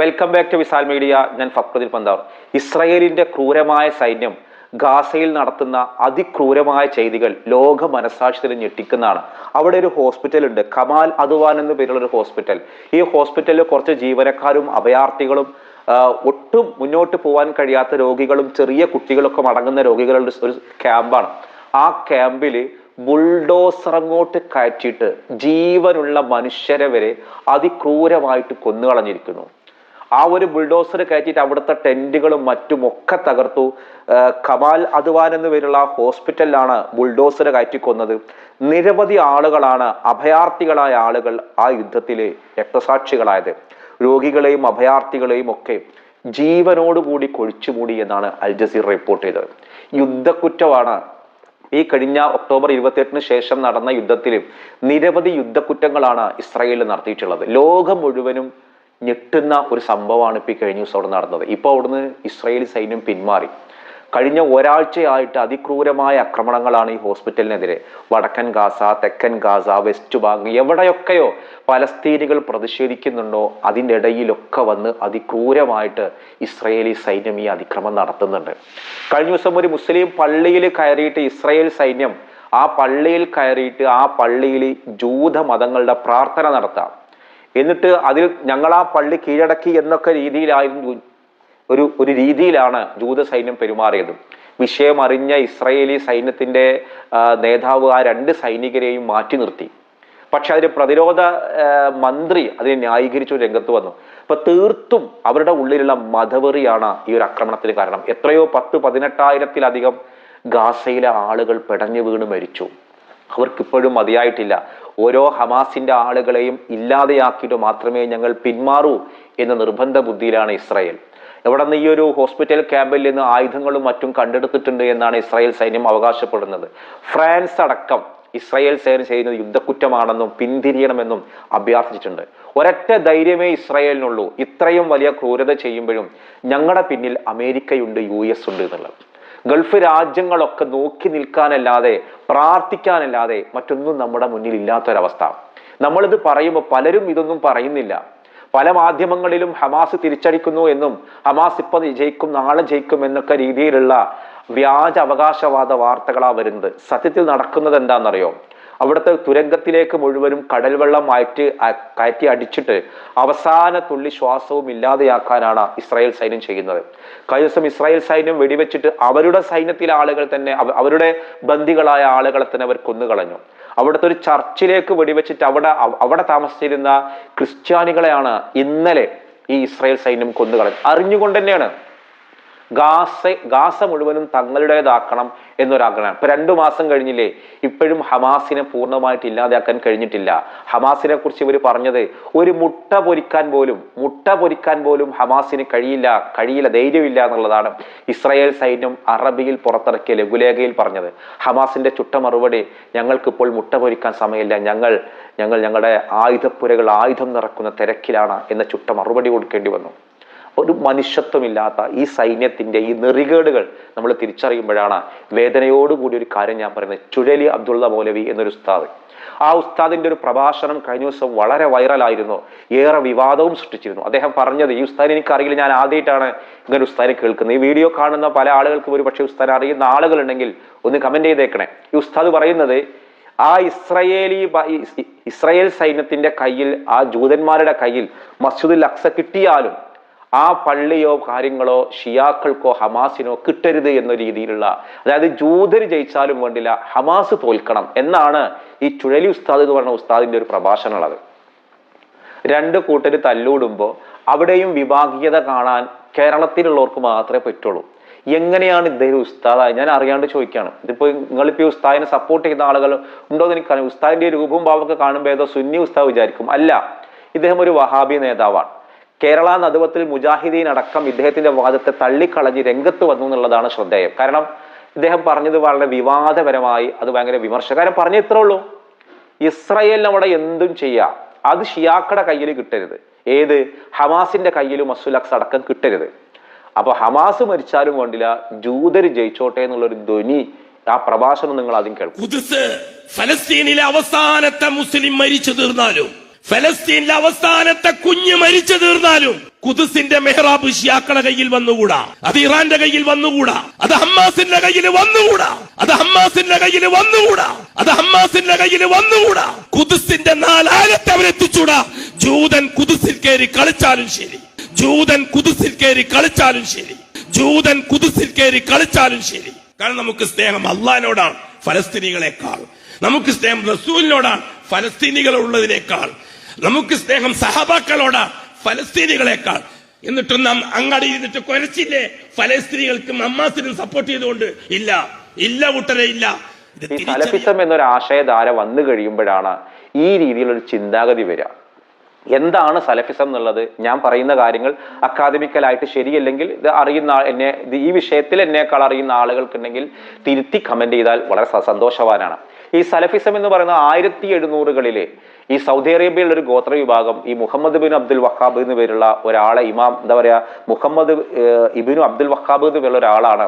Welcome back to Visal media ഞാൻ ഫക്രുദ്ദീൻ പന്താർ. ഇസ്രയേലിന്റെ ക്രൂരമായ സൈന്യം ഗാസയിൽ നടത്തുന്ന അതിക്രൂരമായ ചെയ്തികൾ ലോക മനസാക്ഷിതരെ ഞെട്ടിക്കുന്നതാണ്. അവിടെ ഒരു ഹോസ്പിറ്റൽ ഉണ്ട്. കമാൽ അദ്വാൻ എന്ന പേരുള്ള ഒരു ഹോസ്പിറ്റൽ ഈ ഹോസ്പിറ്റലിൽ കുറച്ച് ജീവനക്കാരും അഭയാർത്ഥികളും ഒട്ടും മുന്നോട്ട് പോകാൻ കഴിയാത്ത രോഗികളും ചെറിയ കുട്ടികളൊക്കെ മടങ്ങുന്ന രോഗികളുടെ ഒരു ക്യാമ്പാണ്. ആ ക്യാമ്പിൽ ബുൾഡോസർ അങ്ങോട്ട് കയറ്റിയിട്ട് ജീവനുള്ള മനുഷ്യരെ വരെ അതിക്രൂരമായിട്ട് കൊന്നുകളഞ്ഞിരിക്കുന്നു. ആ ഒരു ബുൾഡോസർ കയറ്റിയിട്ട് അവിടുത്തെ ടെന്റുകളും മറ്റും ഒക്കെ തകർത്തു. കമാൽ അദ്വാൻ എന്ന് പേരുള്ള ഹോസ്പിറ്റലിലാണ് ബുൾഡോസർ കയറ്റിക്കൊന്നത്. നിരവധി ആളുകളാണ് അഭയാർത്ഥികളായ ആളുകൾ ആ യുദ്ധത്തിലെ രക്തസാക്ഷികളായത്. രോഗികളെയും അഭയാർത്ഥികളെയും ഒക്കെ ജീവനോടുകൂടി കൊഴിച്ചുമൂടി എന്നാണ് അൽ ജസീർ റിപ്പോർട്ട് ചെയ്തത്. യുദ്ധക്കുറ്റമാണ്. ഈ കഴിഞ്ഞ ഒക്ടോബർ ഇരുപത്തിയെട്ടിന് ശേഷം നടന്ന യുദ്ധത്തിൽ നിരവധി യുദ്ധക്കുറ്റങ്ങളാണ് ഇസ്രായേൽ നടത്തിയിട്ടുള്ളത്. ലോകം മുഴുവനും ഞെട്ടുന്ന ഒരു സംഭവമാണ് ഇപ്പോൾ കഴിഞ്ഞ ദിവസം അവിടെ നടന്നത്. ഇപ്പോൾ അവിടുന്ന് ഇസ്രായേലി സൈന്യം പിന്മാറി. കഴിഞ്ഞ ഒരാഴ്ചയായിട്ട് അതിക്രൂരമായ ആക്രമണങ്ങളാണ് ഈ ഹോസ്പിറ്റലിനെതിരെ. വടക്കൻ ഗാസ തെക്കൻ ഗാസ വെസ്റ്റ് ബാങ്ക് എവിടെയൊക്കെയോ പലസ്തീനികൾ പ്രതിഷേധിക്കുന്നുണ്ടോ അതിന്റെ ഇടയിലൊക്കെ വന്ന് അതിക്രൂരമായിട്ട് ഇസ്രയേലി സൈന്യം ഈ അതിക്രമം നടത്തുന്നുണ്ട്. കഴിഞ്ഞ ദിവസം ഒരു മുസ്ലിം പള്ളിയിൽ കയറിയിട്ട് ഇസ്രയേൽ സൈന്യം ആ പള്ളിയിൽ കയറിയിട്ട് ആ പള്ളിയിൽ ജൂത മതങ്ങളുടെ പ്രാർത്ഥന നടത്താം. എന്നിട്ട് അതിൽ ഞങ്ങൾ ആ പള്ളി കീഴടക്കി എന്നൊക്കെ രീതിയിലായിരുന്നു ഒരു ഒരു രീതിയിലാണ് ജൂത സൈന്യം പെരുമാറിയത്. വിഷയം അറിഞ്ഞ ഇസ്രയേലി സൈന്യത്തിന്റെ നേതാവ് ആ രണ്ട് സൈനികരെയും മാറ്റി നിർത്തി. പക്ഷെ അതിന് പ്രതിരോധ മന്ത്രി അതിനെ ന്യായീകരിച്ചു രംഗത്ത് വന്നു. അപ്പൊ തീർത്തും അവരുടെ ഉള്ളിലുള്ള മതവെറിയാണ് ഈ ഒരു ആക്രമണത്തിന് കാരണം. എത്രയോ പത്ത് പതിനെട്ടായിരത്തിലധികം ഗാസയിലെ ആളുകൾ പെടഞ്ഞു വീണ് മരിച്ചു. അവർക്കിപ്പോഴും മതിയായിട്ടില്ല. ഓരോ ഹമാസിന്റെ ആളുകളെയും ഇല്ലാതെയാക്കിയിട്ട് മാത്രമേ ഞങ്ങൾ പിന്മാറൂ എന്ന നിർബന്ധ ബുദ്ധിയിലാണ് ഇസ്രായേൽ. ഇവിടെ നിന്ന് ഈ ഒരു ഹോസ്പിറ്റൽ ക്യാമ്പിൽ നിന്ന് ആയുധങ്ങളും മറ്റും കണ്ടെടുത്തിട്ടുണ്ട് എന്നാണ് ഇസ്രായേൽ സൈന്യം അവകാശപ്പെടുന്നത്. ഫ്രാൻസ് അടക്കം ഇസ്രായേൽ സേന ചെയ്യുന്നത് യുദ്ധക്കുറ്റമാണെന്നും പിന്തിരിയണമെന്നും അഭ്യർത്ഥിച്ചിട്ടുണ്ട്. ഒരൊറ്റ ധൈര്യമേ ഇസ്രായേലിനുള്ളൂ. ഇത്രയും വലിയ ക്രൂരത ചെയ്യുമ്പോഴും ഞങ്ങളുടെ പിന്നിൽ അമേരിക്കയുണ്ട് യു എസ് ഉണ്ട് എന്നുള്ളത്. ഗൾഫ് രാജ്യങ്ങളൊക്കെ നോക്കി നിൽക്കാനല്ലാതെ പ്രാർത്ഥിക്കാനല്ലാതെ മറ്റൊന്നും നമ്മുടെ മുന്നിൽ ഇല്ലാത്തൊരവസ്ഥ. നമ്മളിത് പറയുമ്പോൾ പലരും ഇതൊന്നും പറയുന്നില്ല. പല മാധ്യമങ്ങളിലും ഹമാസ് തിരിച്ചടിക്കുന്നു എന്നും ഹമാസ് ഇപ്പൊ ജയിക്കും നാളെ ജയിക്കും എന്നൊക്കെ രീതിയിലുള്ള വ്യാജ അവകാശവാദ വാർത്തകളാണ് വരുന്നത്. സത്യത്തിൽ നടക്കുന്നത് എന്താണെന്നറിയോ അവിടുത്തെ തുരങ്കത്തിലേക്ക് മുഴുവനും കടൽ വെള്ളം മാറ്റി കയറ്റി അടിച്ചിട്ട് അവസാന തുള്ളി ശ്വാസവും ഇല്ലാതെയാക്കാനാണ് ഇസ്രായേൽ സൈന്യം ചെയ്യുന്നത്. കഴിഞ്ഞ ദിവസം ഇസ്രായേൽ സൈന്യം വെടിവെച്ചിട്ട് അവരുടെ സൈന്യത്തിലെ ആളുകൾ തന്നെ അവരുടെ ബന്ദികളായ ആളുകളെ തന്നെ അവർ കൊന്നുകളഞ്ഞു. അവിടുത്തെ ഒരു ചർച്ചിലേക്ക് വെടിവെച്ചിട്ട് അവിടെ അവിടെ താമസിച്ചിരുന്ന ക്രിസ്ത്യാനികളെയാണ് ഇന്നലെ ഈ ഇസ്രായേൽ സൈന്യം കൊന്നുകളഞ്ഞു അറിഞ്ഞുകൊണ്ട് തന്നെയാണ് ഗാസ ഗാസ മുഴുവനും തങ്ങളുടേതാക്കണം എന്നൊരാഗ്രഹം ഇപ്പൊ രണ്ടു മാസം കഴിഞ്ഞില്ലേ ഇപ്പോഴും ഹമാസിനെ പൂർണമായിട്ട് ഇല്ലാതാക്കാൻ കഴിഞ്ഞിട്ടില്ല. ഹമാസിനെ കുറിച്ച് ഇവർ പറഞ്ഞത് ഒരു മുട്ട പൊരിക്കാൻ പോലും മുട്ട പൊരിക്കാൻ പോലും ഹമാസിന് കഴിയില്ല കഴിയില്ല ധൈര്യമില്ല എന്നുള്ളതാണ് ഇസ്രായേൽ സൈന്യം അറബിയിൽ പുറത്തിറക്കിയ ലഘുലേഖയിൽ പറഞ്ഞത്. ഹമാസിന്റെ ചുട്ട മറുപടി ഞങ്ങൾക്കിപ്പോൾ മുട്ട പൊരിക്കാൻ സമയമില്ല ഞങ്ങൾ ഞങ്ങൾ ഞങ്ങളുടെ ആയുധപ്പുരകൾ ആയുധം നിറക്കുന്ന തിരക്കിലാണ് എന്ന ചുട്ട മറുപടി കൊടുക്കേണ്ടി വന്നു. ഒരു മനുഷ്യത്വമില്ലാത്ത ഈ സൈന്യത്തിന്റെ ഈ നെറികേടുകൾ നമ്മൾ തിരിച്ചറിയുമ്പോഴാണ് വേദനയോടുകൂടി ഒരു കാര്യം ഞാൻ പറയുന്നത്. ചുഴലി അബ്ദുള്ള മൗലവി എന്നൊരു ഉസ്താദ്. ആ ഉസ്താദിന്റെ ഒരു പ്രഭാഷണം കഴിഞ്ഞ ദിവസം വളരെ വൈറലായിരുന്നു. ഏറെ വിവാദവും സൃഷ്ടിച്ചിരുന്നു. അദ്ദേഹം പറഞ്ഞത് ഈ ഉസ്താദിനെ എനിക്കറിയില്ല ഞാൻ ആദ്യമായിട്ടാണ് ഇങ്ങനെ ഉസ്താദിനെ കേൾക്കുന്നത്. ഈ വീഡിയോ കാണുന്ന പല ആളുകൾക്കും ഒരു പക്ഷേ ഉസ്താദിനെ അറിയുന്ന ആളുകളുണ്ടെങ്കിൽ ഒന്ന് കമന്റ് ചെയ്തേക്കണേ. ഈ ഉസ്താദ് പറയുന്നത് ആ ഇസ്രയേലി ഇസ്രയേൽ സൈന്യത്തിന്റെ കയ്യിൽ ആ ജൂതന്മാരുടെ കയ്യിൽ മസ്ജിദുൽ അക്സ കിട്ടിയാലും ആ പള്ളിയോ കാര്യങ്ങളോ ഷിയാക്കൾക്കോ ഹമാസിനോ കിട്ടരുത് എന്ന രീതിയിലുള്ള അതായത് ജൂതർ ജയിച്ചാലും വേണ്ടില്ല ഹമാസ് തോൽക്കണം എന്നാണ് ഈ ചുഴലി ഉസ്താദ് എന്ന് പറഞ്ഞ ഉസ്താദിന്റെ ഒരു പ്രഭാഷണമുള്ളത്. രണ്ട് കൂട്ടർ തല്ലൂടുമ്പോൾ അവിടെയും വിഭാഗീയത കാണാൻ കേരളത്തിലുള്ളവർക്ക് മാത്രമേ പറ്റുള്ളൂ. എങ്ങനെയാണ് ഇദ്ദേഹം ഉസ്താദായി ഞാൻ അറിയാണ്ട് ചോദിക്കുകയാണ് ഇതിപ്പോ നിങ്ങളിപ്പോ ഈ ഉസ്താദിനെ സപ്പോർട്ട് ചെയ്യുന്ന ആളുകൾ ഉണ്ടോ എന്ന് എനിക്കറിയാം. ഉസ്താദിന്റെ രൂപം ഭാവമൊക്കെ കാണുമ്പോൾ ഏതോ സുന്നി ഉസ്താദ് വിചാരിക്കും. അല്ല ഇദ്ദേഹം ഒരു വഹാബി നേതാവാണ്. കേരള നദുവത്തിൽ മുജാഹിദീൻ അടക്കം ഇദ്ദേഹത്തിന്റെ വാദത്തെ തള്ളിക്കളഞ്ഞ് രംഗത്ത് വന്നു എന്നുള്ളതാണ് ശ്രദ്ധേയം. കാരണം ഇദ്ദേഹം പറഞ്ഞത് വളരെ വിവാദപരമായി അത് ഭയങ്കര വിമർശകാരം പറഞ്ഞ ഇത്രേ ഉള്ളൂ ഇസ്രയേൽ അവിടെ എന്തും ചെയ്യാം. അത് ഷിയാക്കടെ കയ്യിൽ കിട്ടരുത്. ഏത്? ഹമാസിന്റെ കയ്യിലും മസുലക്സ് അടക്കം കിട്ടരുത്. അപ്പൊ ഹമാസ് മരിച്ചാലും വേണ്ടില്ല ജൂതര് ജയിച്ചോട്ടെ എന്നുള്ളൊരു ധ്വനി ആ പ്രഭാഷണം നിങ്ങൾ ആദ്യം കേൾക്കും. ഫലസ്തീനിലെ അവസാനത്തെ മുസ്ലിം മരിച്ചു തീർന്നാലും ഫലസ്തീനിലെ അവസാനത്തെ കുഞ്ഞ് മരിച്ചു തീർന്നാലും കുതിസിന്റെ മെഹ്റാബ് ഷിയാക്കളുടെ കയ്യിൽ വന്നുകൂടാ. അത് ഇറാന്റെ കയ്യിൽ വന്നുകൂടാ. അത് ഹമ്മാസിന്റെ കയ്യിൽ വന്നുകൂടാ. അത് ഹമ്മാസിന്റെ കയ്യിൽ വന്നുകൂടാ. അത് ഹമ്മാസിന്റെ കയ്യിൽ വന്നുകൂടാ. കുതിസിന്റെ നാലാലത്തെ അവരെത്തിച്ചൂടാ ജൂതൻ കുതിസിൽ കയറി കളിച്ചാലും ശരി. ജൂതൻ കുതിസിൽ കയറി കളിച്ചാലും ശരി. ജൂതൻ കുതിസിൽ കയറി കളിച്ചാലും ശരി. കാരണം നമുക്ക് സ്നേഹം അള്ളഹാനോടാണ് ഫലസ്തീനികളെക്കാൾ. നമുക്ക് സ്നേഹം റസൂലിനോടാണ് ഫലസ്തീനികളുള്ളതിനേക്കാൾ. നമുക്ക് സ്നേഹം സഹബാക്കളോടാണ് ഫലസ്തീനികളെക്കാൾ. എന്നിട്ടും നാം അങ്ങാടി ഇരുന്നിട്ട് കുരച്ചില്ലേ? ഫലസ്തീനികൾക്കും അമ്മാസിനും സപ്പോർട്ട് ചെയ്തുകൊണ്ട് ഇല്ല ഇല്ല കൂട്ടരെ ഇല്ല. ഫലഫിസം എന്നൊരു ആശയധാര വന്നു കഴിയുമ്പോഴാണ് ഈ രീതിയിലൊരു ചിന്താഗതി വരിക. എന്താണ് സലഫിസം എന്നുള്ളത്? ഞാൻ പറയുന്ന കാര്യങ്ങൾ അക്കാദമിക്കലായിട്ട് ശരിയല്ലെങ്കിൽ ഇത് അറിയുന്ന എന്നെ ഈ വിഷയത്തിൽ എന്നേക്കാൾ അറിയുന്ന ആളുകൾക്കുണ്ടെങ്കിൽ തിരുത്തി കമന്റ് ചെയ്താൽ വളരെ സന്തോഷവാനാണ്. ഈ സലഫിസം എന്ന് പറയുന്ന ആയിരത്തി എഴുന്നൂറുകളിലെ ഈ സൗദി അറേബ്യയിലുള്ള ഒരു ഗോത്ര വിഭാഗം ഈ മുഹമ്മദ് ബിൻ അബ്ദുൽ വഹാബ് എന്ന് പേരുള്ള ഒരാളെ ഇമാം എന്താ പറയുക മുഹമ്മദ് ഇബിനു അബ്ദുൽ വഹാബ് എന്ന് പേരുള്ള ഒരാളാണ്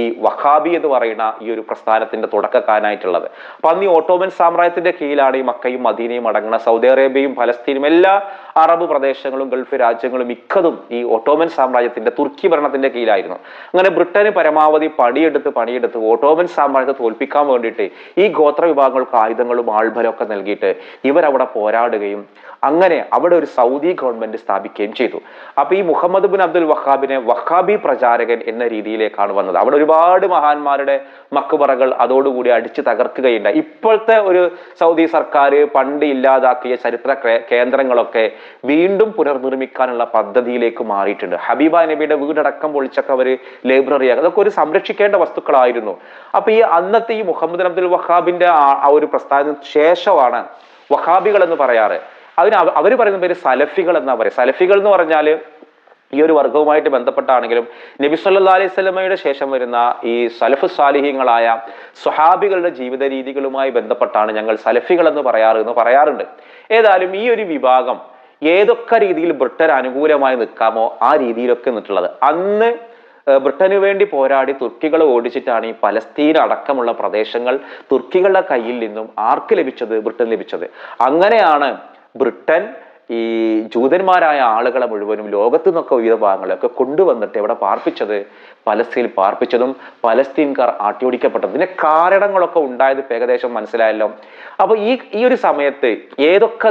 ഈ വഹാബി എന്ന് പറയുന്ന ഈ ഒരു പ്രസ്ഥാനത്തിന്റെ തുടക്കക്കാരനായിട്ടുള്ളത്. അപ്പൊ അന്ന് ഈ ഓട്ടോമൻ സാമ്രാജ്യത്തിന്റെ കീഴിലാണ് ഈ മക്കയും മദീനയും അടങ്ങുന്ന സൗദി അറേബ്യയും ഫലസ്തീനും എല്ലാ അറബ് പ്രദേശങ്ങളും ഗൾഫ് രാജ്യങ്ങളും മിക്കതും ഈ ഒട്ടോമൻ സാമ്രാജ്യത്തിന്റെ തുർക്കി ഭരണത്തിന്റെ കീഴിലായിരുന്നു. അങ്ങനെ ബ്രിട്ടന് പരമാവധി പണിയെടുത്ത് പണിയെടുത്ത് ഓട്ടോമൻ സാമ്രാജ്യത്തെ തോൽപ്പിക്കാൻ വേണ്ടിയിട്ട് ഈ ഗോത്ര വിഭാഗങ്ങൾക്ക് ആയുധങ്ങളും ആൾബലമൊക്കെ നൽകിയിട്ട് ഇവരവിടെ പോരാടുകയും അങ്ങനെ അവിടെ ഒരു സൗദി ഗവൺമെന്റ് സ്ഥാപിക്കുകയും ചെയ്തു. അപ്പൊ ഈ മുഹമ്മദ് ബിൻ അബ്ദുൽ വഹാബിനെ വഹാബി പ്രചാരകൻ എന്ന രീതിയിലേക്കാണ് വന്നത്. അവിടെ ഒരുപാട് മഹാന്മാരുടെ മക്കുപറകൾ അതോടുകൂടി അടിച്ചു തകർക്കുകയുണ്ടായി. ഇപ്പോഴത്തെ ഒരു സൗദി സർക്കാർ പണ്ട് ഇല്ലാതാക്കിയ ചരിത്ര കേന്ദ്രങ്ങളൊക്കെ വീണ്ടും പുനർനിർമ്മിക്കാനുള്ള പദ്ധതിയിലേക്ക് മാറിയിട്ടുണ്ട്. ഹബീബ നബിയുടെ വീടടക്കം പൊളിച്ചൊക്കെ അവർ ലൈബ്രറി അതൊക്കെ ഒരു സംരക്ഷിക്കേണ്ട വസ്തുക്കളായിരുന്നു. അപ്പൊ ഈ അന്നത്തെ ഈ മുഹമ്മദ് അബ്ദുൽ വഹാബിന്റെ ആ- ഒരു പ്രസ്ഥാനത്തിന് ശേഷമാണ് വഹാബികൾ എന്ന് പറയാറ്. അതിന് അവർ പറയുന്ന പേര് സലഫികൾ എന്നാ പറയുക സലഫികൾ എന്ന് പറഞ്ഞാൽ ഈ ഒരു വർഗവുമായിട്ട് ബന്ധപ്പെട്ടാണെങ്കിലും നബി സല്ലാ അലൈഹി സ്വലമയുടെ ശേഷം വരുന്ന ഈ സലഫ് സാലിഹ്യങ്ങളായ സ്വഹാബികളുടെ ജീവിത രീതികളുമായി ബന്ധപ്പെട്ടാണ് ഞങ്ങൾ സലഫികൾ എന്ന് പറയാറ് എന്ന് പറയാറുണ്ട്. ഏതായാലും ഈ ഒരു വിഭാഗം ഏതൊക്കെ രീതിയിൽ ബ്രിട്ടൻ അനുകൂലമായി നിൽക്കാമോ ആ രീതിയിലൊക്കെ നിന്നിട്ടുള്ളത്. അന്ന് ബ്രിട്ടനു വേണ്ടി പോരാടി തുർക്കികളെ ഓടിച്ചിട്ടാണ് ഈ പലസ്തീൻ അടക്കമുള്ള പ്രദേശങ്ങൾ തുർക്കികളുടെ കയ്യിൽ നിന്നും ആർക്ക് ലഭിച്ചത്? ബ്രിട്ടൻ ലഭിച്ചത്. അങ്ങനെയാണ് ബ്രിട്ടൻ ഈ ജൂതന്മാരായ ആളുകളെ മുഴുവനും ലോകത്തു നിന്നൊക്കെ വിവിധ ഭാഗങ്ങളിലൊക്കെ കൊണ്ടുവന്നിട്ട് ഇവിടെ പാർപ്പിച്ചത് പലസ്തീനിൽ പാർപ്പിച്ചതും പലസ്തീൻകാർ ആട്ടിയോടിക്കപ്പെട്ടതും. ഇതിന്റെ കാരണങ്ങളൊക്കെ ഉണ്ടായത് ഏകദേശം മനസ്സിലായല്ലോ. അപ്പൊ ഈ ഈ ഒരു സമയത്ത് ഏതൊക്കെ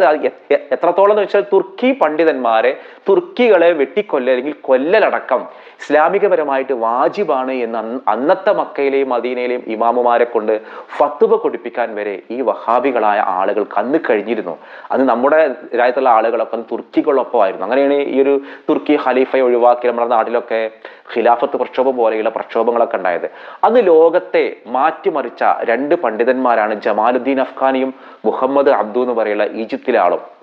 എത്രത്തോളം എന്ന് വെച്ചാൽ തുർക്കി പണ്ഡിതന്മാരെ തുർക്കികളെ വെട്ടിക്കൊല്ല അല്ലെങ്കിൽ കൊല്ലലടക്കം ഇസ്ലാമികപരമായിട്ട് വാജിബാണ് എന്ന് അന്നത്തെ മക്കയിലെയും മദീനയിലെയും ഇമാമുമാരെ കൊണ്ട് ഫത്തുവ കൊടുപ്പിക്കാൻ വരെ ഈ വഹാബികളായ ആളുകൾ അന്ന് കഴിഞ്ഞിരുന്നു. അന്ന് നമ്മുടെ രാജ്യത്തുള്ള ആളുകളൊക്കെ അന്ന് തുർക്കികളൊപ്പമായിരുന്നു. അങ്ങനെയാണ് ഈ ഒരു തുർക്കി ഖലീഫയെ ഒഴിവാക്കി നമ്മുടെ നാട്ടിലൊക്കെ ഖിലാഫത്ത് പ്രക്ഷോഭം പോലെയുള്ള പ്രക്ഷോഭങ്ങളൊക്കെ ഉണ്ടായത്. അന്ന് ലോകത്തെ മാറ്റിമറിച്ച രണ്ട് പണ്ഡിതന്മാരാണ് ജമാലുദ്ദീൻ അഫ്ഗാനിയും മുഹമ്മദ് അബ്ദു എന്ന് പറയുന്ന ഈജിപ്തിലെ ആളും.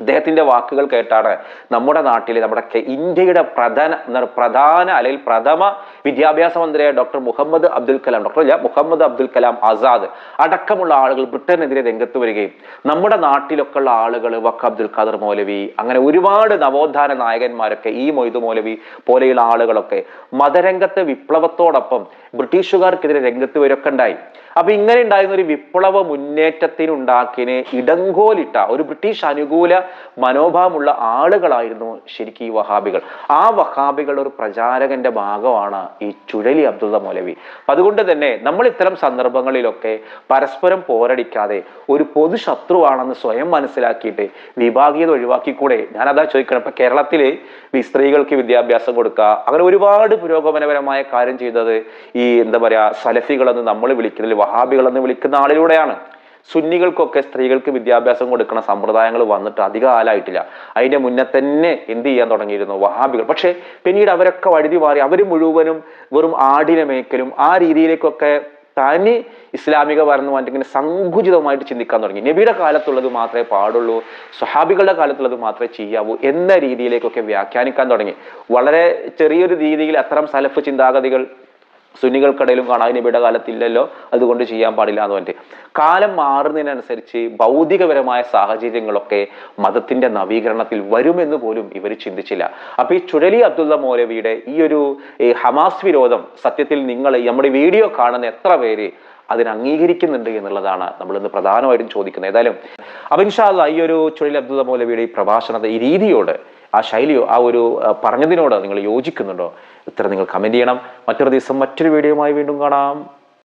ഇദ്ദേഹത്തിന്റെ വാക്കുകൾ കേട്ടാണ് നമ്മുടെ നാട്ടിലെ നമ്മുടെ ഇന്ത്യയുടെ പ്രധാന പ്രധാന അല്ലെങ്കിൽ പ്രഥമ വിദ്യാഭ്യാസ മന്ത്രിയായ ഡോക്ടർ മുഹമ്മദ് അബ്ദുൽ കലാം. ഡോക്ടർ അല്ല മുഹമ്മദ് അബ്ദുൽ കലാം ആസാദ് അടക്കമുള്ള ആളുകൾ ബ്രിട്ടനെതിരെ രംഗത്ത് വരികയും നമ്മുടെ നാട്ടിലൊക്കെ ഉള്ള ആളുകൾ വക്ക അബ്ദുൽ ഖാദർ മൗലവി അങ്ങനെ ഒരുപാട് നവോത്ഥാന നായകന്മാരൊക്കെ ഈ മൊയ്തു മൗലവി പോലെയുള്ള ആളുകളൊക്കെ മതരംഗത്തെ വിപ്ലവത്തോടൊപ്പം ബ്രിട്ടീഷുകാർക്കെതിരെ രംഗത്ത് വരൊക്കെ ഉണ്ടായി. അപ്പൊ ഇങ്ങനെ ഉണ്ടായിരുന്ന ഒരു വിപ്ലവ മുന്നേറ്റത്തിനുണ്ടാക്കിന് ഇടങ്കോലിട്ട ഒരു ബ്രിട്ടീഷ് അനുകൂല മനോഭാവമുള്ള ആളുകളായിരുന്നു ശരിക്കും ഈ വഹാബികൾ. ആ വഹാബികൾ ഒരു പ്രചാരകന്റെ ഭാഗമാണ് ഈ ചുഴലി അബ്ദുള്ള മൗലവി. അതുകൊണ്ട് തന്നെ നമ്മൾ ഇത്തരം സന്ദർഭങ്ങളിലൊക്കെ പരസ്പരം പോരടിക്കാതെ ഒരു പൊതു ശത്രുവാണെന്ന് സ്വയം മനസ്സിലാക്കിയിട്ട് വിഭാഗീയത ഒഴിവാക്കിക്കൂടെ? ഞാൻ അതാ ചോദിക്കണം. ഇപ്പൊ കേരളത്തിൽ സ്ത്രീകൾക്ക് വിദ്യാഭ്യാസം കൊടുക്കുക അങ്ങനെ ഒരുപാട് പുരോഗമനപരമായ കാര്യം ചെയ്തത് ഈ എന്താ പറയാ സലഫികളെന്ന് നമ്മൾ വിളിക്കുന്നതിൽ വഹാബികളെന്ന് വിളിക്കുന്ന ആളിലൂടെയാണ്. സുന്നികൾക്കൊക്കെ സ്ത്രീകൾക്ക് വിദ്യാഭ്യാസം കൊടുക്കുന്ന സമ്പ്രദായങ്ങൾ വന്നിട്ട് അധിക കാലമായിട്ടില്ല അതിന്റെ മുന്നേ തന്നെ എന്ത് ചെയ്യാൻ തുടങ്ങിയിരുന്നു? വഹാബികൾ. പക്ഷേ പിന്നീട് അവരൊക്കെ വഴുതി മാറി അവർ മുഴുവനും വെറും ആടിനെ മേക്കലും ആ രീതിയിലേക്കൊക്കെ തനി ഇസ്ലാമിക ഭരണം ഇങ്ങനെ സങ്കുചിതമായിട്ട് ചിന്തിക്കാൻ തുടങ്ങി. നബിയുടെ കാലത്തുള്ളത് മാത്രമേ പാടുള്ളൂ സ്വഹാബികളുടെ കാലത്തുള്ളത് മാത്രമേ ചെയ്യാവൂ എന്ന രീതിയിലേക്കൊക്കെ വ്യാഖ്യാനിക്കാൻ തുടങ്ങി. വളരെ ചെറിയൊരു രീതിയിൽ അത്തരം സലഫ് ചിന്താഗതികൾ സുന്നികൾക്കിടയിലും കാണാൻ നബിയുടെ കാലത്തില്ലല്ലോ അതുകൊണ്ട് ചെയ്യാൻ പാടില്ല എന്ന് പറഞ്ഞിട്ട്. കാലം മാറുന്നതിനനുസരിച്ച് ഭൗതികപരമായ സാഹചര്യങ്ങളൊക്കെ മതത്തിന്റെ നവീകരണത്തിൽ വരുമെന്ന് പോലും ഇവർ ചിന്തിച്ചില്ല. അപ്പൊ ഈ ചുഴലി അബ്ദുള്ള മൗലവിയുടെ ഈ ഒരു ഹമാസ് വിരോധം സത്യത്തിൽ നിങ്ങൾ നമ്മുടെ വീഡിയോ കാണുന്ന എത്ര പേര് അതിന് അംഗീകരിക്കുന്നുണ്ട് എന്നുള്ളതാണ് നമ്മൾ ഇന്ന് പ്രധാനമായിട്ടും ചോദിക്കുന്നത്. ഏതായാലും അബിൻഷാദ് ഈ ഒരു ചുഴലി അബ്ദുള്ള മൗലവിയുടെ ഈ പ്രഭാഷണത്തെ ഈ രീതിയോട് ആ ശൈലിയോ ആ ഒരു പറഞ്ഞതിനോട് നിങ്ങൾ യോജിക്കുന്നുണ്ടോ? ഉത്തരം നിങ്ങൾ കമന്റ് ചെയ്യണം. മറ്റൊരു ദിവസം മറ്റൊരു വീഡിയോയുമായി വീണ്ടും കാണാം.